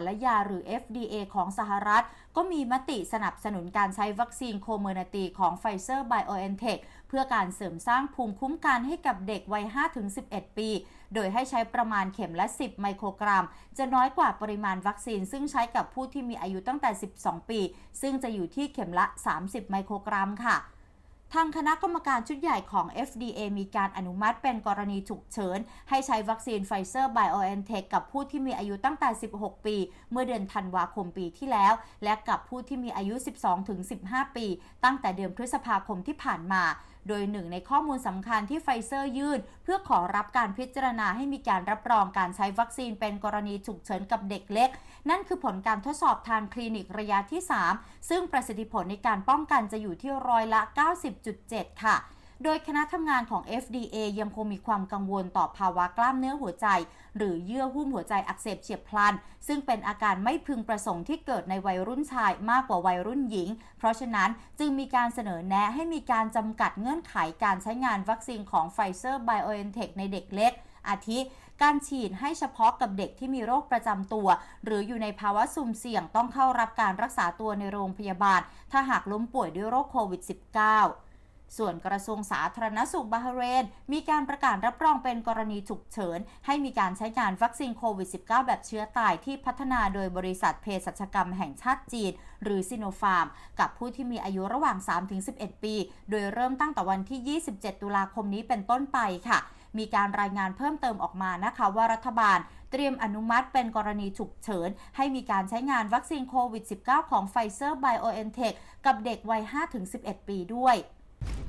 ารและยาหรือ FDA ของสหรัฐ ก็มีมติสนับสนุนการใช้วัคซีนโคเมอร์นาตีของ Pfizer BioNTech เพื่อการเสริมสร้างภูมิคุ้มกันให้กับเด็กวัย 5-11 ปี โดยให้ใช้ประมาณเข็มละ 10 ไมโครกรัม จะน้อยกว่าปริมาณวัคซีน ซึ่งใช้กับผู้ที่มีอายุตั้งแต่ 12 ปี ซึ่งจะอยู่ที่เข็มละ 30 ไมโครกรัมค่ะ ทางคณะกรรมการชุดใหญ่ของ FDA มีการอนุมัติเป็นกรณีฉุกเฉิน ให้ใช้วัคซีนไฟเซอร์ BioNTech กับผู้ที่มีอายุตั้งแต่ 16 ปี เมื่อเดือนธันวาคมปีที่แล้ว และกับผู้ที่มีอายุ 12-15 ปี ตั้งแต่เดือนพฤษภาคมที่ผ่านมาโดยหนึ่งในข้อมูลสำคัญที่ไฟเซอร์ยื่น เพื่อขอรับการพิจารณาให้มีการรับรองการใช้วัคซีนเป็นกรณีฉุกเฉินกับเด็กเล็ก นั่นคือผลการทดสอบทางคลินิกระยะที่ 3 ซึ่งประสิทธิผลในการป้องกันจะอยู่ที่ร้อยละ 90.7 ค่ะ โดยคณะทำงานของ FDA ยังคงมีความกังวลต่อภาวะกล้ามเนื้อหัวใจ หรือเยื่อหุ้มหัวใจอักเสบเฉียบพลัน ซึ่งเป็นอาการไม่พึงประสงค์ที่เกิดในวัยรุ่นชายมากกว่าวัยรุ่นหญิง เพราะฉะนั้นจึงมีการเสนอแนะให้มีการจำกัดเงื่อนไขการใช้งานวัคซีนของ Pfizer BioNTech ในเด็กเล็ก อาทิ การฉีดให้เฉพาะกับเด็กที่มีโรคประจำตัว หรืออยู่ในภาวะสุ่มเสี่ยงต้องเข้ารับการรักษาตัวในโรงพยาบาล ถ้าหากล้มป่วยด้วยโรคโควิด -19 ส่วนกระทรวงสาธารณสุขบาห์เรน มีการประกาศรับรองเป็นกรณีฉุกเฉิน ให้มีการใช้งานวัคซีนโควิด -19 แบบเชื้อตายที่พัฒนาโดยบริษัทเภสัชกรรมแห่งชาติจีน หรือซิโนฟาร์ม กับผู้ที่มีอายุระหว่าง 3-11 ปี โดยเริ่มตั้งแต่วันที่ 27 ตุลาคมนี้เป็นต้นไปค่ะ มีการรายงานเพิ่มเติมออกมานะคะว่ารัฐบาลเตรียมอนุมัติเป็นกรณีฉุกเฉิน ให้มีการใช้งานวัคซีนโควิด -19 ของ Pfizer BioNTech กับเด็กวัย 5-11 ปีด้วย